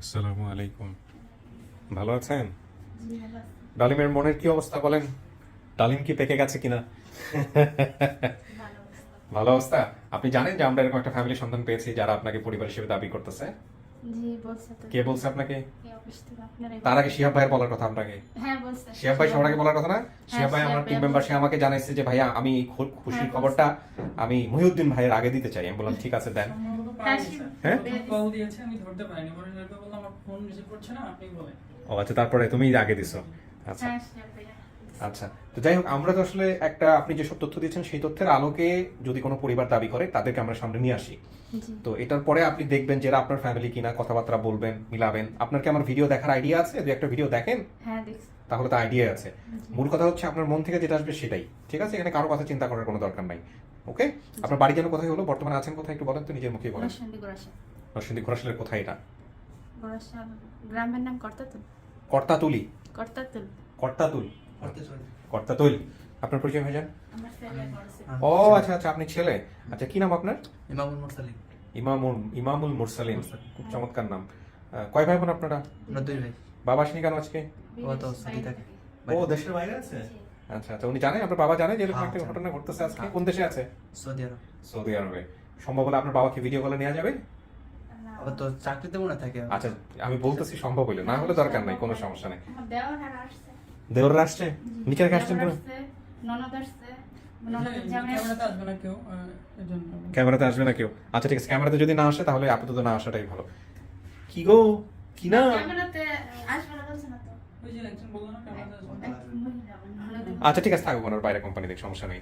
আসসালামু আলাইকুম। ভালো আছেন? ডালিমের মনের কি অবস্থা বলেন? ডালিম কি পেকে গেছে কিনা? ভালো অবস্থা। আপনি জানেন যে আমরা এরকম একটা ফ্যামিলি সন্তান পেয়েছি যারা আপনাকে পরিবার হিসেবে দাবি করতেছে? কে বলছে আপনাকে? তার আগে শিহাব ভাইয়ের বলার কথা আপনাকে। হ্যাঁ শিহাব ভাই সবার আগে বলার কথা না? শিহাব ভাই আমার টিম আমাকে- মেম্বার সে আমাকে জানাইছে যে ভাইয়া আমি এই খু- খুশির হ্যাঁ, খবরটা আমি মহিউদ্দিন ভাইয়ের আগে দিতে চাই। আমি বললাম ঠিক আছে দেন। হ্যাঁ, হ্যাঁ? কল দিয়েছে আমি ধরতে পারিনি। ফোন রিসিভ করছে না আপনি বলেন। ও আচ্ছা তারপরে তুমি আগে দিছো। আচ্ছা। হ্যাঁ। আচ্ছা তো যাই হোক আমরা তো আসলে একটা আপনি যেসব তথ্য দিয়েছেন সেই তথ্যের আলোকে যদি কোনো পরিবার দাবি করে তাদেরকে আমরা সামনে নিয়ে আসি। তো এটার পরে আপনি দেখবেন যে আপনার ফ্যামিলি কিনা কথাবার্তা বলবেন মিলাবেন। আপনার কি আমার ভিডিও দেখার আইডিয়া আছে? যদি একটা ভিডিও দেখেন? হ্যাঁ তাহলে তো আইডিয়া আছে। মূল কথা হচ্ছে আপনার মন থেকে যেটা আসবে সেটাই ঠিক আছে? এখানে কারও কথা চিন্তা করার কোনো দরকার নাই ওকে আপনার বাড়ি যেন কোথায় হলো বর্তমানে আছেন কোথায় একটু বলেন তো নিজের মুখে বলেন। নরসিংদী গোরাশা নরসিংদী ঘোরাশালের কোথায় এটা? গোরাশা গ্রামের নাম কর্তাতুল। কর্তাতুলি? কর্তাতুল। কর্তাতুল? কর্তাতুল। আপনার পরিচয় হয়ে যান আমার ছেলে পড়ছে ও আচ্ছা আচ্ছা আপনি ছেলে। আচ্ছা কি নাম আপনার? ইমামুল মুরসালিন ইমামুল ইমামুল মুরসালিন খুব চমৎকার নাম। কয় ভাই বোন আপনারা? দুই ভাই। বাবা আসেনি কেন আজকে? ও তো সৌদি থাকে। ও দেশের বাইরে আছে? আচ্ছা আচ্ছা উনি জানে আপনার বাবা জানে যে এরকম একটা ঘটনা ঘটতেছে আজকে? হ্যাঁ। কোন দেশে আছে? সৌদি আরব। সৌদি আরবে। সম্ভব হলে আপনার বাবাকে ভিডিও কলে নেওয়া যাবে? আবার তো চাকরিতে মনে থাকে আচ্ছা আমি বলতেছি সম্ভব হলে না হলে দরকার নাই কোনো সমস্যা নেই। দেওর আসছে। দেওররা আসছে? নিচে রেখে আসছেন কেন ননদ আসছে। ক্যামেরাতে আসবে না কেউ? আহ, এই জন্য। ক্যামেরাতে আসবে না কেউ? আচ্ছা ঠিক আছে ক্যামেরাতে যদি না আসে তাহলে আপাতত না আসাটাই ভালো। কি গো? কি না? ক্যামেরাতে আসবে না বলছে না তো। ওই যে একজন বলল না ক্যামেরাতে আসবে না। এক মহিলা, ননদের- আচ্ছা ঠিক আছে থাকুক ওনার বাইরে কোম্পানি দেখ সমস্যা নেই।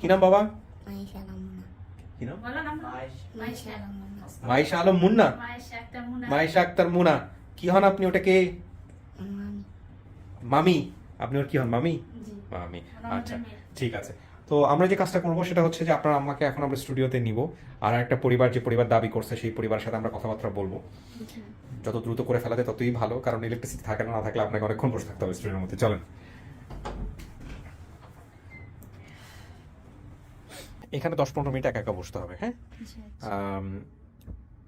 কি নাম বাবা? কি নাম? মাইশা আলম মুন্না। মাইশা আক্তার মুনা কি হন আপনি ওটা কে মামি? আপনি ওর কি হন মামি? মামি আচ্ছা ঠিক আছে। তো আমরা যে কাজটা করব সেটা হচ্ছে যে আপনার আম্মাকে এখন আমরা স্টুডিওতে নিব আর একটা পরিবার যে পরিবার দাবি করছে সেই পরিবারের সাথে আমরা কথাবার্তা বলব। যত দ্রুত করে ফেলাতে ততই ভালো কারণ ইলেকট্রিসিটি থাকে না না থাকলে আপনাকে অনেকক্ষণ বসে থাকতে হবে স্টুডিওর মধ্যে। চলেন। এখানে দশ পনেরো মিনিট একা একা বসতে হবে হ্যাঁ?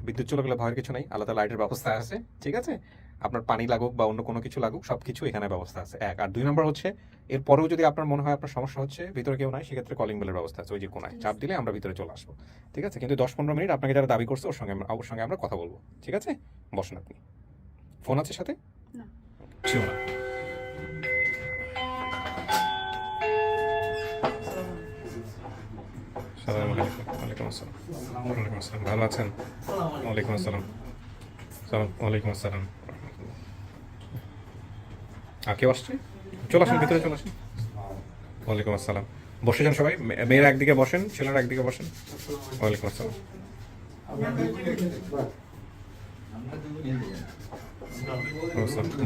বিদ্যুৎ চলে গেলে ভয়ের কিছু নেই আলাদা লাইটের ব্যবস্থা আছে ঠিক আছে? আপনার পানি লাগুক বা অন্য কোনো কিছু লাগুক সব কিছু এখানে ব্যবস্থা আছে এক। আর দুই নম্বর হচ্ছে এরপরেও যদি আপনার মনে হয় আপনার সমস্যা হচ্ছে ভিতরে কেউ নাই সেক্ষেত্রে কলিং বেলের ব্যবস্থা আছে ওই যে কোনায়। চাপ দিলে আমরা ভিতরে চলে আসব ঠিক আছে? কিন্তু দশ পনেরো মিনিট আপনাকে যারা দাবি করছে ওর সঙ্গে আমরা- ওর সঙ্গে আমরা কথা বলব ঠিক আছে? বসুন আপনি। ফোন আছে সাথে? না। ছিল না। সালাম আলাইকুম। ওয়ালাইকুম আসসালাম। ওয়ালাইকুম আসসালাম। ভালো আছেন? ওয়ালাইকুম আসসালাম। সালাম ওয়ালাইকুম আসসালাম। আর কেউ আসছে? চলে আসুন, ভিতরে চলে আসুন। ওয়ালাইকুম আসসালাম। বসে যান সবাই মেয়েরা একদিকে বসেন, ছেলেরা একদিকে বসেন। ওয়ালাইকুম আসসালাম।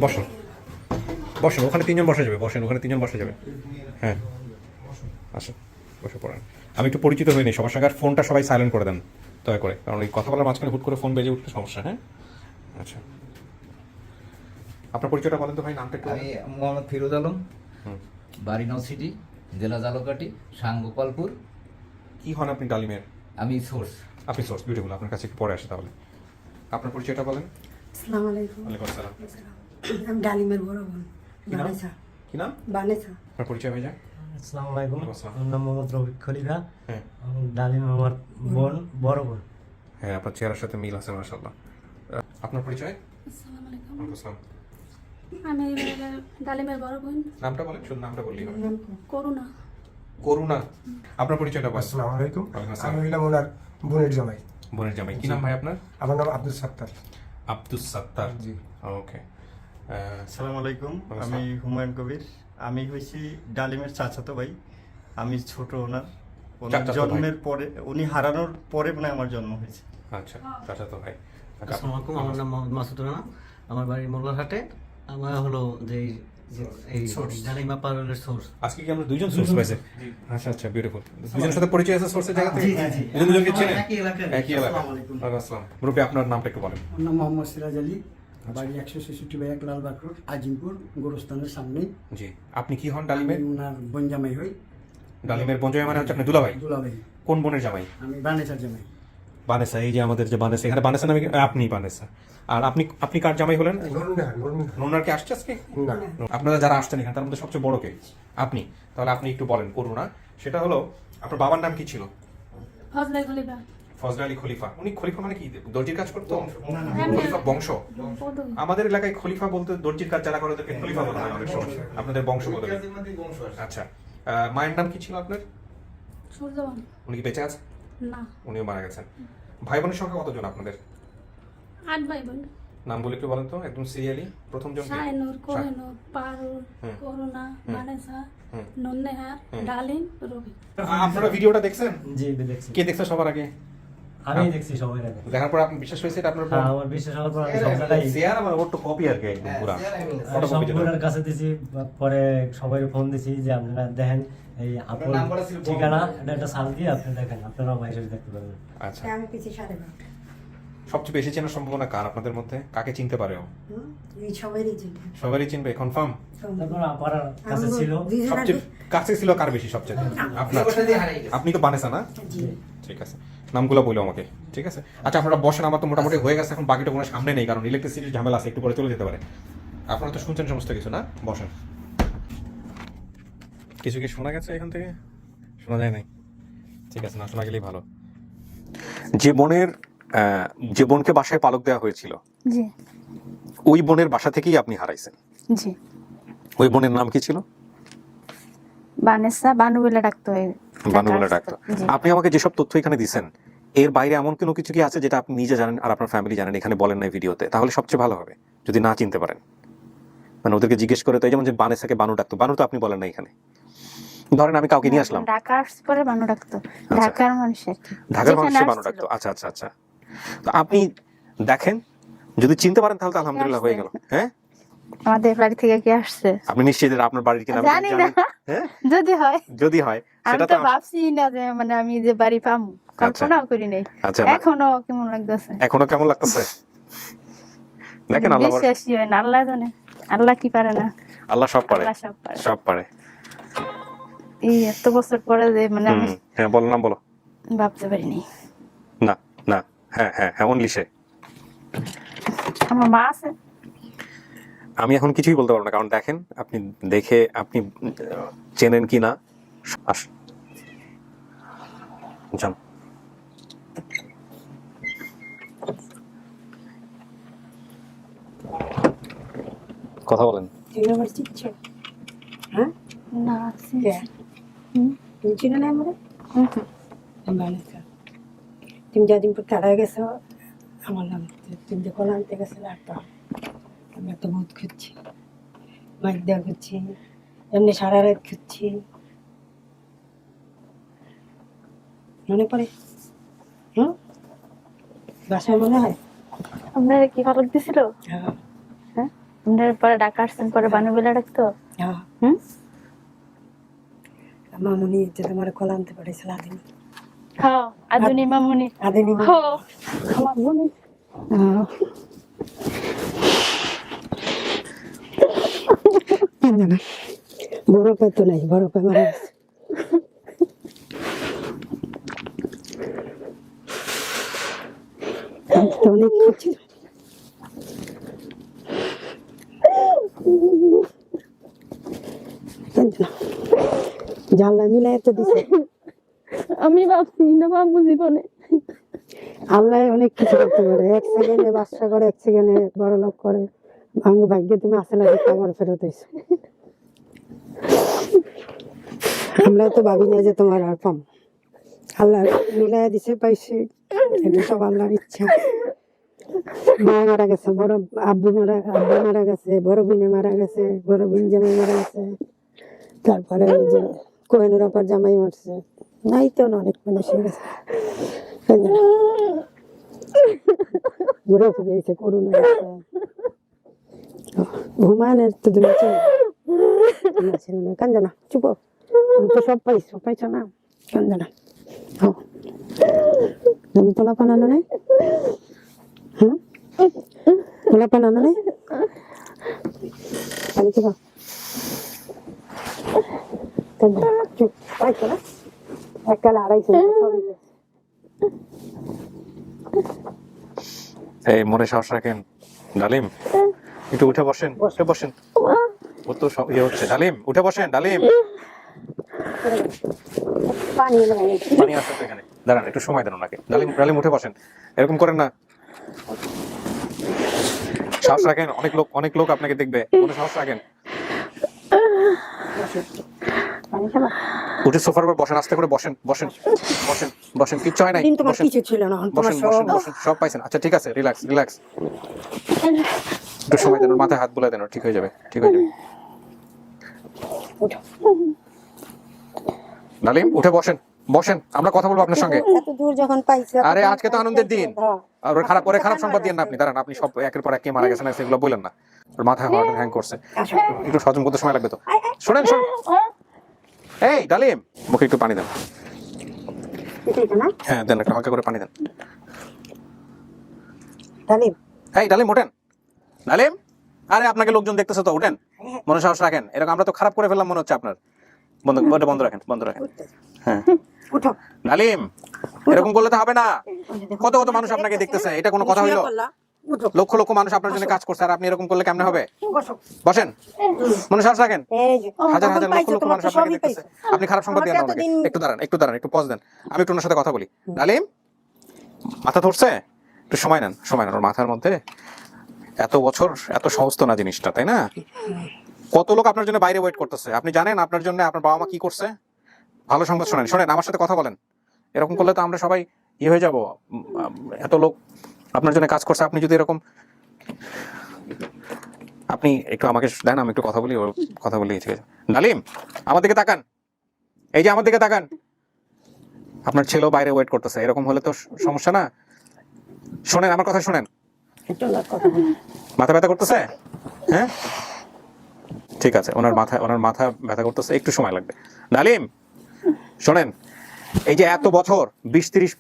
বসুন। বসুন, ওখানে তিনজন বসা যাবে, বসেন, ওখানে তিনজন বসা যাবে। হ্যাঁ। আসুন, বসে পড়েন। আমি একটু পরিচিত হইনি সবার সঙ্গে আর ফোনটা সবাই সাইলেন্ট করে দেন দয়া করে। কারণ এই কথা বলার মাঝখানে হুট করে ফোন বেজে উঠলে সমস্যা হ্যাঁ? আচ্ছা। আপনার পরিচয়টা বলেন তো ভাই নামটা একটু আমি মোহাম্মদ ফিরোজ আলম হুম। বাড়ি নলসিটি জেলা জালকাটি সাং গোপালপুর কি হন আপনি ডালিমের আমি সোর্স আপনি সোর্স বিউটিফুল আপনার কাছে একটু পরে আসে তাহলে। আপনার পরিচয়টা বলেন। আসসালামু আলাইকুম। ওয়ালাইকুম আসসালাম। আমি ডালিমের বড় বোন কি নাম? বানেসা আপনার পরিচয় হয়ে যায় আসসালামু আলাইকুম। আমার নাম মোহাম্মদ রফিক খলিফা। হ্যাঁ। ডালিম আমার বোন বড় বোন। হ্যাঁ আপনার চেহারার সাথে মিল আছে মাসাল্লাহ আপনার পরিচয়? আসসালামু আলাইকুম। আমি ডালিমের বড় বোন। নামটা বলেন শুধু নামটা বললেই হবে। করুণা। করুণা। আপনার পরিচয়টা বলেন। আসসালামু আলাইকুম। আমি আসসালাম। হইলাম ওনার বোনের জামাই। বোনের জামাই। কি নাম ভাই আপনার? আমার নাম আব্দুল সাত্তার। আব্দুস সাত্তার। জি। ওকে। আসসালামু আলাইকুম আমি হুমায়ুন কবির। আমি হয়েছি ডালিমের চাচাতো ভাই। আমি ছোট ওনার। ওনার জন্মের পরে উনি হারানোর পরে মানে আমার জন্ম হয়েছে। আচ্ছা চাচা তো ভাই। আসসালামু আলাইকুম আমার নাম মোহাম্মদ মাসুদ রানা আমার বাড়ি মোল্লারহাটে। আমার হলো যে আজকে কি আমরা দুইজন সোর্স পাইছে? আচ্ছা আচ্ছা বিউটিফুল দুজনের সাথে পরিচয় আছে সোর্সের জায়গা থেকে? জি, জি, জি। দুজন দুজনকে চেনেন? একই এলাকার। একই এলাকা আসসালামু আলাইকুম। ওয়ালাইকুম আসসালাম। মুরব্বী আপনার নামটা একটু বলেন। নাম মোহাম্মদ সিরাজ আলী। বাড়ি একশো ছেষট্টি বাই এক লালবাগ রোড আজিমপুর গোরস্থানের সামনে। জি। আপনি কি হন ডালিমের? ওনার বোন জামাই হই। ডালিমের বঞ্জয় মানে হচ্ছে আপনি দুলাভাই? দুলাভাই। কোন বোনের জামাই? আমি বানেসার জামাই। বানেসা এই যে আমাদের যে বানেসা এখানে বানেসা নামে আপনি বানেসা। আর আপনি আপনি কার জামাই হলেন? নোনার কি আসছে আজকে? না। আপনারা যারা আসছেন এখানে তার মধ্যে সবচেয়ে বড় কে? আপনি। তাহলে আপনি একটু বলেন করুণা। সেটা হলো আপনার বাবার নাম কি ছিল? খলিফা ফজল আলী খলিফা। উনি খলিফা মানে কি? দর্জির কাজ করতো? খলিফা বংশ। আমাদের এলাকায় খলিফা বলতে দর্জির কাজ যারা করে খলিফা বলা হয় অনেক সময় আপনাদের বংশ বলে আচ্ছা। মায়ের নাম কি ছিল আপনার? উনি কি বেঁচে আছে? না। উনিও মারা গেছেন। ভাই বোনের সংখ্যা কতজন আপনাদের? আট ভাই বোন নাম বলে একটু বলেন তো। একদম সিরিয়ালি। প্রথম জন কে? শাহিনুর কোহেনুর পারুল করুণা মানেসা। ডালিম রবি। আপনারা ভিডিওটা দেখছেন? জি দেখছি। কে দেখছে সবার আগে? আমি দেখছি দেখার পর আপনি বিশ্বাস হয়েছে এটা আপনার হ্যাঁ আমার বিশ্বাস হওয়ার পর আমি শেয়ার আমার ওর তো কপি আর কি একদম পুরা। আমি সম্পূর্ণের কাছে দিছি পরে সবাই ফোন দিছি যে আপনারা দেখেন এই আপন ঠিকানা এটা একটা সাল দিয়ে আপনি দেখেন মাইসের দেখতে পারবেন। আচ্ছা। আমি পিছিয়ে সাড়ে সবচেয়ে বেশি চেনার সম্ভাবনা কার আপনাদের মধ্যে? কাকে চিনতে পারে ও? সবারই চিনি সবারই চিনবে। কনফার্ম তারপর আমার কাছে ছিল। সবচেয়ে কাছে ছিল কার বেশি সবচেয়ে? আপনার। আপনি তো বানেসা না? ঠিক আছে। নামগুলো বলো আমাকে ঠিক আছে? আচ্ছা আপনারা বসেন আমার তো মোটামুটি হয়ে গেছে এখন বাকিটা কোনো সামনে নেই কারণ ইলেকট্রিসিটির ঝামেলা আছে একটু পরে চলে যেতে পারে। আপনারা তো শুনছেন সমস্ত কিছু না? বসেন। কিছু কি শোনা গেছে এখান থেকে? শোনা যায় নাই। ঠিক আছে না শোনা গেলেই ভালো। যে বোনের যে বোনকে বাসায় পালক দেওয়া হয়েছিল জি। ওই বোনের বাসা থেকেই আপনি হারাইছেন। জি। ওই বোনের নাম কি ছিল? বানেসা বানু বলে ডাকতো হয় বানু বলে ডাকতো আপনি আমাকে যেসব তথ্য এখানে দিচ্ছেন এর বাইরে এমন কোনো কিছু কি আছে যেটা আপনি নিজে জানেন আর আপনার ফ্যামিলি জানেন এখানে বলেন নাই ভিডিওতে? তাহলে সবচেয়ে ভালো হবে যদি না চিনতে পারেন। মানে ওদেরকে জিজ্ঞেস করে তো এই যেমন যে বানু ডাকতো বানু তো আপনি বলেন না এখানে। ধরেন আমি কাউকে নিয়ে আসলাম। ঢাকা আসছে পরে বানু ডাকতো ঢাকার মানুষের ঢাকার যেখানে মানুষে বানু। ডাকতো আচ্ছা আচ্ছা আচ্ছা। তো আপনি দেখেন যদি চিনতে পারেন তাহলে তো আলহামদুলিল্লাহ হয়ে গেল। হ্যাঁ? আমাদের বাড়ি থেকে কি আসছে? আপনি নিশ্চিত আপনার বাড়ির কিনা জানি না। হ্যাঁ? যদি হয়। যদি হয় আমি সেটা তো ভাবছি না যে মানে আমি যে বাড়ি পাম। কল্পনাও করি নাই। আচ্ছা এখনও কেমন লাগতেছে? এখনও কেমন লাগতেছে? দেখেন আল্লাহ বিশ্বাসই হয় না আল্লাহ জানে। আল্লাহ কি পারে না? আল্লাহ সব পারে। সব পারে। এই এত বছর পরে যে মানে হ্যাঁ বলো নাম বলো। ভাবতে পারিনি। না না। হ্যাঁ হ্যাঁ হ্যাঁ অনলি সে। আমার মা আছে। আমি এখন কিছুই বলতে পারব না কারণ দেখেন আপনি দেখে আপনি চেনেন কি না? যান কথা বলেন। না চিনছি। তুমি চিনো না আমার? তুমি যেদিন পর তারা গেছো আমার নাম তুমি যখন আনতে গেছো একটা আমি একটা ভূত খুঁজছি মাইক দেওয়া খুঁজছি এমনি সারা রাত খুঁজছি মনে পড়ে? হুম? বাসায় মনে হয়? আপনার কি ভালো দিছিল? হ্যাঁ। হ্যাঁ? আপনার পরে ঢাকা আসছেন পরে বানু বলে ডাকতো? হ্যাঁ। হুম? মামুনি যে তোমার কলা আনতে আদিনি। হ্যাঁ আদুনি মামুনি। আদিনি আমার বড় তো নাই বড় পায় মারা গেছে। অনেক জানলা মিলাই তো দিছে। আমি ভাবছি না মামু জীবনে। আল্লাহ অনেক কিছু করতে পারে। এক সেকেন্ডে বাচ্চা করে এক সেকেন্ডে বড় লোক করে। আমার ভাগ্যে তুমি আসে না আমার ফেরত হয়েছে আমরা তো ভাবি না যে তোমার আর পাম। আল্লাহ মিলাই দিছে পাইছি। এটা সব আল্লাহর ইচ্ছা। মা মারা গেছে, বড় আব্বু মারা আব্বু মারা গেছে, বড় বোনে মারা গেছে, বড় বোন জামাই মারা গেছে। তারপরে ওই যে কোহিনুর অপার জামাই মারছে। নাই তো অনেক মানুষ হয়ে গেছে। তো তুমি না। চুপ আমি তো সব পাইছো না? তোলা বানানো নাই? হ্যাঁ? তোলা বানানো নাই পানি চুপ হ। কান্দে না, চুপ পাইছো না এককালে আড়াইশো সবই গেছে। এই মনে সাহস রাখেন ডালিম। একটু উঠে বসেন উঠে বসেন। ও তো সব ইয়ে হচ্ছে। ডালিম উঠে বসেন ডালিম। পানি লাগে পানি আসছে তো এখানে। দাঁড়ান একটু সময় দেন ওনাকে। ডালিম ডালিম উঠে বসেন। এরকম করেন না। সাহস রাখেন অনেক লোক অনেক লোক আপনাকে দেখবে। মনে সাহস রাখেন। উঠে সোফার উপর বসেন আস্তে করে বসেন বসেন বসেন বসেন কিচ্ছু হয় নাই বসেন। কিছু ছিল না বসেন বসেন সব বসেন সব পাইছেন। আচ্ছা ঠিক আছে রিল্যাক্স রিল্যাক্স একটু সময় দেন মাথায় হাত বুলাই দেন ঠিক হয়ে যাবে ঠিক হয়ে যাবে। ডালিম উঠে বসেন। বসেন আমরা কথা বলব আপনার সঙ্গে। আরে আজকে তো আনন্দের দিন। হ্যাঁ। খারাপ পরে খারাপ সংবাদ দিয়ে না আপনি দাঁড়ান আপনি সব একের পর এক কে মারা গেছেন সেগুলো বললেন না। ওর মাথায় হার্ট হ্যাং করছে। একটু সজম করতে সময় লাগবে তো। শোনেন শোনেন। এই ডালিম মুখে একটু পানি দেন। হ্যাঁ দেন একটু হালকা করে পানি দেন। ডালিম। এই ডালিম ওঠেন। ডালিম আরে আপনাকে লোকজন দেখতেছে তো উঠেন মনে সাহস রাখেন। এরকম আমরা তো খারাপ করে ফেললাম মনে হচ্ছে আপনার। বন্ধ ওটা বন্ধ রাখেন বন্ধ রাখেন। হ্যাঁ। উঠো। ডালিম এরকম করলে তো হবে না। কত কত মানুষ আপনাকে দেখতেছে এটা কোনো কথা হইল? লক্ষ লক্ষ মানুষ আপনার জন্য কাজ করছে আর আপনি এরকম করলে কেমনে হবে? বসেন। মনে রাখেন। হাজার হাজার লক্ষ লক্ষ মানুষ আপনাকে দেখতেছে। আপনি খারাপ সংবাদ আমাকে। একটু দাঁড়ান একটু দাঁড়ান একটু পজ দেন। আমি একটু ওনার সাথে কথা বলি। ডালিম মাথা ধরছে? একটু সময় নেন সময় নেন। ওর মাথার মধ্যে এত বছর এত সহজ তো না জিনিসটা তাই না? কত লোক আপনার জন্য বাইরে ওয়েট করতেছে? আপনি জানেন আপনার জন্য আপনার বাবা মা কি করছে? ভালো সংবাদ শোনেন। শোনেন আমার সাথে কথা বলেন। এরকম করলে তো আমরা সবাই ইয়ে হয়ে যাব। এত লোক আপনার জন্য কাজ করছে আপনি যদি এরকম আপনি একটু আমাকে দেন আমি একটু কথা বলি ওর কথা বলি ঠিক আছে। ডালিম আমার দিকে তাকান। এই যে আমার দিকে তাকান। আপনার ছেলেও বাইরে ওয়েট করতেছে। এরকম হলে তো সমস্যা না। শোনেন আমার কথা শোনেন। মাথা ব্যথা করতেছে? হ্যাঁ? ঠিক আছে, ওনার মাথা ওনার মাথা ব্যথা করতেছে, একটু সময় লাগবে। ডালিম, শোনেন, এই যে এত বছর, বিশ, তিরিশ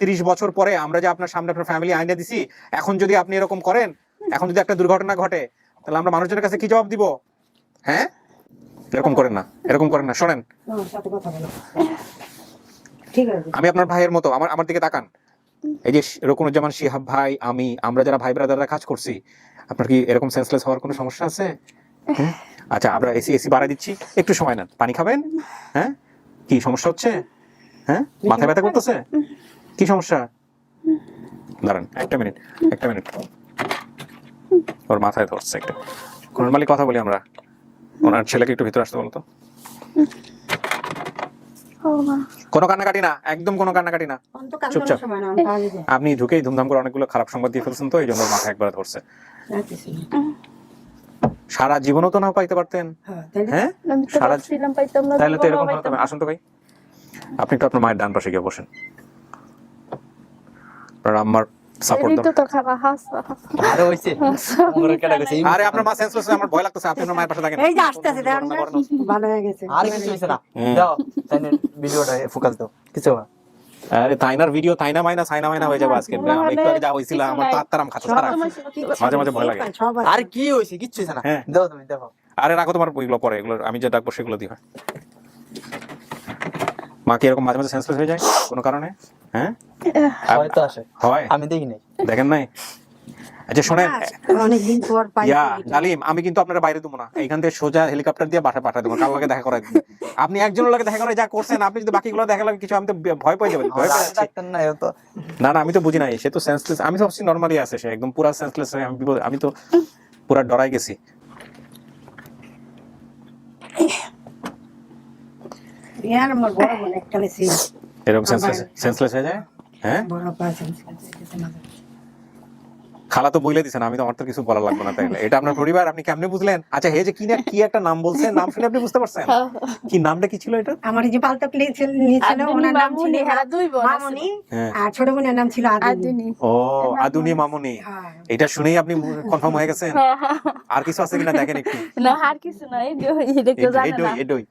তিরিশ বছর পরে আমরা যে আপনার সামনে আপনার ফ্যামিলি আইনে দিছি, এখন যদি আপনি এরকম করেন, এখন যদি একটা দুর্ঘটনা ঘটে, তাহলে আমরা মানুষজনের কাছে কি জবাব দিব? হ্যাঁ? এরকম করেন না, এরকম করেন না, শোনেন। আমি আপনার ভাইয়ের মতো, আমার আমার দিকে তাকান। এই যে রকুনুজ্জামান শিহাব ভাই, আমি, আমরা যারা ভাই ব্রাদাররা কাজ করছি, আপনার কি এরকম সেন্সলেস হওয়ার কোনো সমস্যা আছে? আচ্ছা আমরা এসি এসি বাড়াই দিচ্ছি। একটু সময় নেন। পানি খাবেন? হ্যাঁ? কি সমস্যা হচ্ছে? হ্যাঁ? মাথা ব্যথা করতেছে? কি সমস্যা? দাঁড়ান একটা মিনিট একটা মিনিট। ওর মাথায় ধরছে একটা। মালিক কথা বলি আমরা? ওনার ছেলেকে একটু ভিতরে আসতে বলো তো। কোনো কান্নাকাটি না একদম কোনো কান্নাকাটি না। চুপচাপ। আপনি ঢুকেই ধুমধাম করে অনেকগুলো খারাপ সংবাদ দিয়ে ফেলছেন তো এই জন্য ওর মাথা একবার ধরছে। সারা জীবনও তো না পাইতে পারতেন। হ্যাঁ হ্যাঁ? তো সারা তাহলে তো এরকম হতে আসুন তো ভাই। আপনি একটু আপনার মায়ের ডান পাশে গিয়ে বসেন। আপনার আম্মার সাপোর্ট এই তো তো খাবা হাস আরে হইছে। আমরা কেডা গেছে? আরে আপনার মা সেন্সলেস আমার ভয় লাগতেছে আপনি আপনার মায়ের পাশে থাকেন। এই যে আসতে আছে দেখেন ভালো হয়ে গেছে। আর কিছু হইছে না। দাও ভিডিওটা ফোকাস দাও। কিছু না। আরে তাইনার ভিডিও তাইনা মাইনা সাইনা মাইনা হয়ে যাবে আজকে। আমি একটু আগে যা হইছিল আমার তো আত্মারাম খাচ্ছে সারা মাঝে মাঝে ভয় লাগে। আর কি হইছে কিচ্ছু হইছে না। হ্যাঁ। দাও তুমি দেখো। আরে রাখো তোমার বইগুলো পরে এগুলো আমি যে ডাকবো সেগুলো দিও। মা কি এরকম মাঝে মাঝে সেন্সলেস হয়ে যায় কোনো কারণে? হ্যাঁ? হয়তো আসে। হয়? আমি দেখি নাই। দেখেন নাই? আচ্ছা শোনেন অনেকদিন পর পাই ডালিম আমি কিন্তু আপনারা বাইরে দেবো না। এইখান থেকে সোজা হেলিকপ্টার দিয়ে বাসা পাঠা দেবো কার লাগে দেখা করাই আপনি একজনের লাগে দেখা করে যা করছেন আপনি যদি বাকিগুলো দেখা লাগে কিছু আমি তো ভয় পেয়ে যাবেন ভয় পেয়ে না না আমি তো বুঝি নাই সে তো সেন্সলেস আমি তো ভাবছি নর্মালি আছে সে একদম পুরা সেন্সলেস আমি আমি তো পুরা ডরাই গেছি। ইয়ার আমার বড় এরকম সেন্সলেস সেন্সলেস হয়ে যায়? হ্যাঁ? বড় খালা তো বইলে দিছেন আমি তো আমার তো কিছু বলা লাগবে না তাইলে। এটা আপনার পরিবার আপনি কেমনে বুঝলেন? আচ্ছা হে যে কি না কি একটা নাম বলছেন নাম শুনে আপনি বুঝতে পারছেন? কি নামটা কি ছিল এটা? আমার এই যে পালতক নিয়েছিল নিয়েছিল ওনার নাম ছিল মামুনি দুই বোন। মামনি হ্যাঁ। আর ছোট বোনের নাম ছিল আদিনী। ও আদুনি মামুনি। হ্যাঁ। এটা শুনেই আপনি কনফার্ম হয়ে গেছেন? আর কিছু আছে কিনা দেখেন একটু। না আর কিছু না এই যে এটা কেউ জানে না। এডই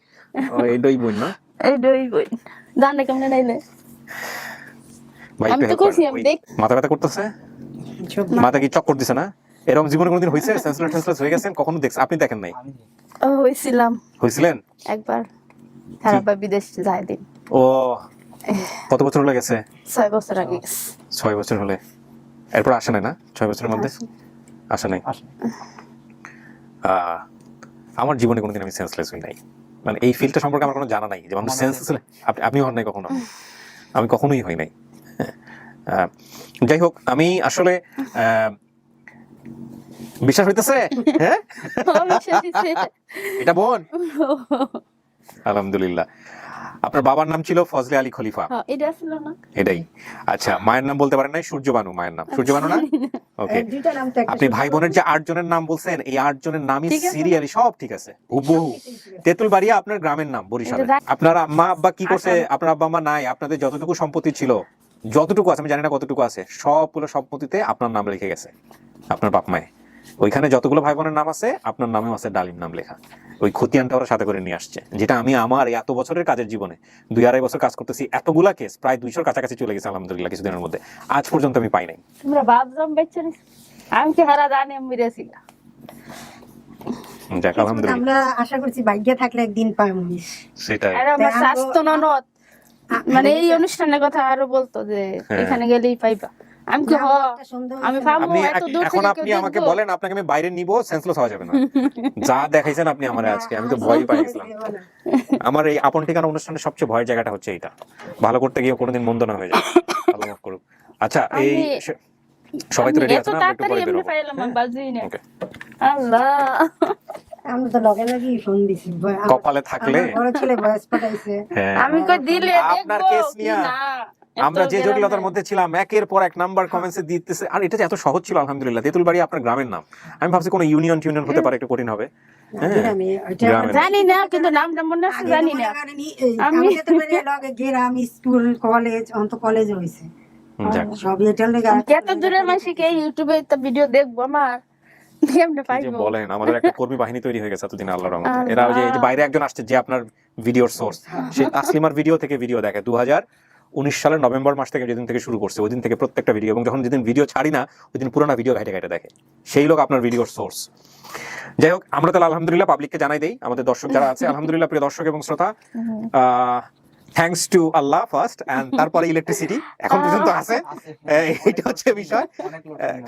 ও এডই বোন না? এই দুই বই জানে কেমনে নাইলে। ভাই আমি তো কইছি, আমি দেখ- মাথা ব্যথা করতেছে? মাথা কি চক্কর দিছে না? এরকম জীবনে কোনোদিন হয়েছে সেন্সলেস টেন্সলেস হয়ে গেছেন? কখনো দেখছেন? আপনি দেখেন নাই? ও হইছিলাম। হয়েছিলেন একবার। খারাপ বিদেশ যায় দিন। ও কত বছর হলে গেছে? ছয় বছর আগে গেছে। ছয় বছর হলে। এরপর আসে নাই না? ছয় বছরের মধ্যে? আসে নাই। আমার জীবনে কোনোদিন আমি সেন্সলেস হই নাই। মানে এই ফিল্ডটা সম্পর্কে আমার কোনো জানা নাই। যে মানুষ সেন্সলেস আপনি আপনি হন নাই কখনো। আমি কখনোই হই নাই। যাই হোক আমি আসলে বিশ্বাস হইতেছে? হ্যাঁ? এটা বোন? আলহামদুলিল্লাহ। আপনার বাবার নাম ছিল ফজলে আলী খলিফা। হ্যাঁ, এটা ছিল না এটাই। আচ্ছা মায়ের নাম বলতে পারেন নাই? সূর্যবানু মায়ের নাম। সূর্যবানু না? ওকে আপনি ভাই বোনের যে আট জনের নাম বলছেন এই আট জনের নামই সিরিয়ালি সব ঠিক আছে। হুবহু। তেঁতুলবাড়িয়া আপনার গ্রামের নাম বরিশালে আপনার আম্মা আব্বা কি করছে? আপনার আব্বা আম্মা নাই। আপনাদের যতটুকু সম্পত্তি ছিল যতটুকু আছে আমি জানি না কতটুকু আছে সবগুলো সম্পত্তিতে আপনার নাম লিখে গেছে আপনার বাপ মায়ে ওইখানে যতগুলো ভাই বোনের নাম আছে আপনার নামেও আছে ডালিম নাম লেখা। ওই খতিয়ানটা ওরা সাথে করে নিয়ে আসছে যেটা আমি আমার এত বছরের কাজের জীবনে দুই আড়াই বছর কাজ করতেছি এতগুলা কেস প্রায় দুইশোর কাছাকাছি চলে গেছে আলহামদুলিল্লাহ কিছুদিনের মধ্যে। আজ পর্যন্ত আমি পাই নাই। তোমরা ভাবলাম বেচে নিস আমি কি হারা জানি আমি যাক আলহামদুলিল্লাহ। আমরা আশা করছি ভাগ্যে থাকলে একদিন পাবো সেটাই। আর আমার স্বাস্থ্য ননদ। মানে এই অনুষ্ঠানের কথা আরও বলতো যে হ্যাঁ। এখানে গেলেই পাইবা। আমি কি আমি পাবো এত দূর এখন আপনি আমাকে বলেন আপনাকে আমি বাইরে নিব সেন্সলেস হওয়া যাবে না। যা দেখাইছেন আপনি আমার আজকে আমি তো ভয় পাই গেছিলাম। আমার এই আপন ঠিকানা অনুষ্ঠানের সবচেয়ে ভয়ের জায়গাটা হচ্ছে এইটা। ভালো করতে গিয়ে কোনোদিন মন্দ না হয়ে যায় আল্লাহ মাফ করুক। আচ্ছা এই সবাই তো রেডি না একটু পরে বেরোবো আল্লাহ। আমরা তো লগে লগেই ফোন দিছি কপালে থাকলে? বড় ছেলে বয়স পাঠাইছে। হ্যাঁ। আমি কই দিলে আপনার দেখব কেস নিয়া আমরা যে জটিলতার মধ্যে ছিলাম একের পর এক নাম্বার কমেন্টসে দিতেছে। আর এটা যে এত সহজ ছিল আলহামদুলিল্লাহ তেঁতুলবাড়ি আপনার গ্রামের নাম। আমি ভাবছি কোনো ইউনিয়ন টিউনিয়ন হতে পারে একটু কঠিন হবে। হ্যাঁ। জানি না কিন্তু মনে আছে জানি না। আমি- লগে গ্রাম স্কুল কলেজ অন্ত কলেজ হইছে। সব এটার লেগে দূরের মানুষকে ইউটিউবে তো ভিডিও দেখব আমার। বলেন আমাদের একটা কর্মী বাহিনী তৈরি হয়ে গেছে এতদিন আল্লাহর রহমতে। এরা যে বাইরে একজন আসছে যে আপনার ভিডিওর সোর্স সে তাসলিমার ভিডিও থেকে ভিডিও দেখে। দু হাজার উনিশ সালের নভেম্বর মাস থেকে যেদিন থেকে শুরু করছে ওই দিন থেকে প্রত্যেকটা ভিডিও এবং যখন যেদিন ভিডিও ছাড়ি না ওই দিন পুরোনো ভিডিও ঘাইটে ঘাইটে দেখে। সেই লোক আপনার ভিডিওর সোর্স যাই হোক আমরা তাহলে আলহামদুলিল্লাহ পাবলিককে জানাই দেই। আমাদের দর্শক যারা আছে আলহামদুলিল্লাহ প্রিয় দর্শক এবং শ্রোতা থ্যাঙ্কস টু আল্লাহ ফার্স্ট অ্যান্ড তারপরে ইলেকট্রিসিটি এখন পর্যন্ত আছে। এইটা হচ্ছে বিষয়।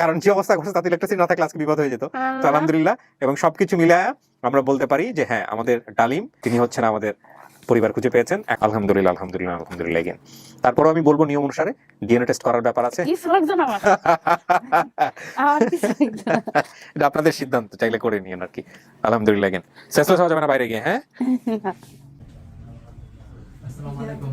কারণ যে অবস্থা ঘটছে তাতে ইলেকট্রিসিটি না থাকলে আজকে বিপদ হয়ে যেত। তো আলহামদুলিল্লাহ এবং সবকিছু মিলায় আমরা বলতে পারি যে হ্যাঁ আমাদের ডালিম তিনি হচ্ছেন আমাদের পরিবার খুঁজে পেয়েছেন। আলহামদুলিল্লাহ আলহামদুলিল্লাহ আলহামদুলিল্লাহ again। তারপরেও আমি বলব নিয়ম অনুসারে ডিএনএ টেস্ট করার ব্যাপার আছে। এটা আপনাদের সিদ্ধান্ত চাইলে করে নিন আর কি। আলহামদুলিল্লাহ again। শেষলেস হওয়া যাবে না বাইরে গিয়ে হ্যাঁ? আসসালামু আলাইকুম।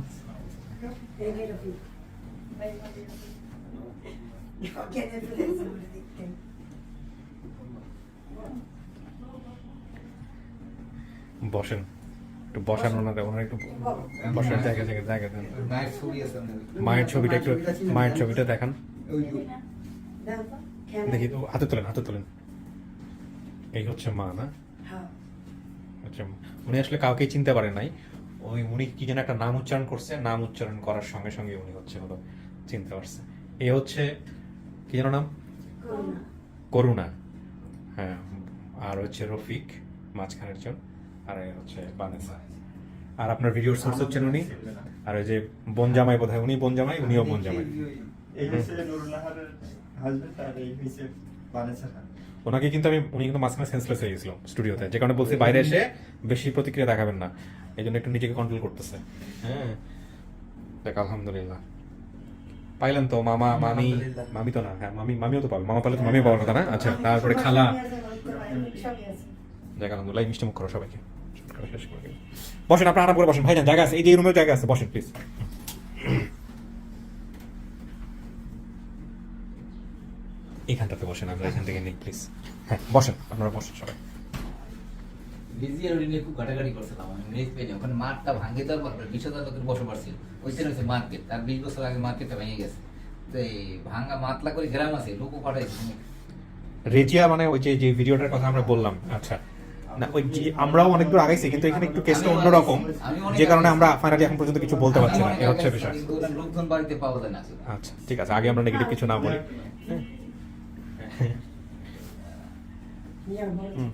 বসেন। একটু বসান ওনারা ওনারা একটু বসার জায়গা জায়গা জায়গা দেন। মায়ের ছবিটা একটু মায়ের ছবিটা দেখান। দেখি তো হাতে তোলেন হাতে তোলেন। এই হচ্ছে মা না? আচ্ছা উনি আসলে কাউকে চিনতে পারেন নাই। ওই উনি কি যেন একটা নাম উচ্চারণ করছে নাম উচ্চারণ করার সঙ্গে সঙ্গে উনি হচ্ছে হলো চিনতে পারছে। এ হচ্ছে কি যেন নাম? করুণা। হ্যাঁ আর হচ্ছে রফিক মাঝখানের জন আর এ হচ্ছে বানেসা। আর আপনার ভিডিওর সোর্স হচ্ছেন উনি? আর ওই যে বনজামাই বোধ হয় উনি বন জামাই উনিও বনজামাই জামাই। ওনাকে কিন্তু আমি উনি কিন্তু মাঝখানে সেন্সলেস হয়ে গেছিল স্টুডিওতে যে কারণে বলছি বাইরে এসে বেশি প্রতিক্রিয়া দেখাবেন না। এই জন্য একটু নিজেকে কন্ট্রোল করতেছে। হ্যাঁ। দেখ আলহামদুলিল্লাহ। পাইলেন তো মামা মামি মামি তো না হ্যাঁ মামি মামিও তো পাবে মামা পালে তো মামি পাওয়ার কথা না? আচ্ছা তারপরে খালা। দেখ আলহামদুলিল্লাহ মিষ্টি মুখ করো সবাইকে। বসেন আপনার আরাম করে বসেন। ভাইজান জায়গা আছে? এই যে রুমের জায়গা আছে। বসেন প্লিজ এখানটাতে বসেন আমরা এখান থেকে নেই প্লিজ হ্যাঁ বসেন আপনারা বসেন সবাই। ডিজিএল ওটি নিয়ে খুব ঘাটাঘাটি করছিলাম আমি নেট পেয়ে ওখানে মাঠটা ভাঙে দেওয়ার পর বিশ হাজার লোকের বসবাস ছিল ওইখানে হচ্ছে মার্কেট তার বিশ বছর আগে মার্কেটটা ভেঙে গেছে। তো এই ভাঙা মাতলা করে গ্রাম আছে লোকও পাঠাইছে রেজিয়া মানে ওই যে যে ভিডিওটার কথা আমরা বললাম আচ্ছা। না ওই আমরাও অনেক দূর আগাইছি কিন্তু এখানে একটু কেসটা অন্যরকম। যে কারণে আমরা ফাইনালি এখন পর্যন্ত কিছু বলতে পারছি না হচ্ছে বিষয়। লোকজন বাড়িতে পাওয়া যায় না। আচ্ছা ঠিক আছে আগে আমরা নেগেটিভ কিছু না বলি। হুম।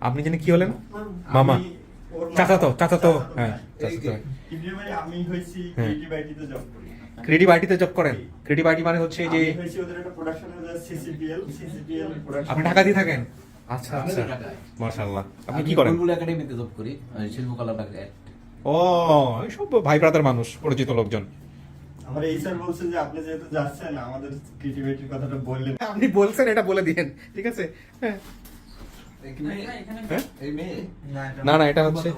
আপনি জানি কি হলেন? মামা মামা- চাচাতো চাচাতো। চাচাতো। হ্যাঁ আমি হ্যাঁ। ক্রিয়েটিভ আইটিতে জব করি। ক্রেডিট আইটিতে জব করেন? ক্রেডিট আইটি মানে হচ্ছে যে আপনি ঢাকা দিয়ে থাকেন? আচ্ছা আচ্ছা। তো মাশাআল্লাহ। আপনি কি করেন? বুলবুল একাডেমিতে জব করি শিল্পকলা বিভাগে ও এই সব ভাই ব্রাদার মানুষ পরিচিত লোকজন। আমার এই স্যার বলছে যে আপনি যেহেতু যাচ্ছেন আমাদের কথাটা বললেন। আপনি বলছেন এটা বলে দিয়েন। ঠিক আছে? হ্যাঁ এখানে হ্যাঁ? এই মেয়ে না না এটা হচ্ছে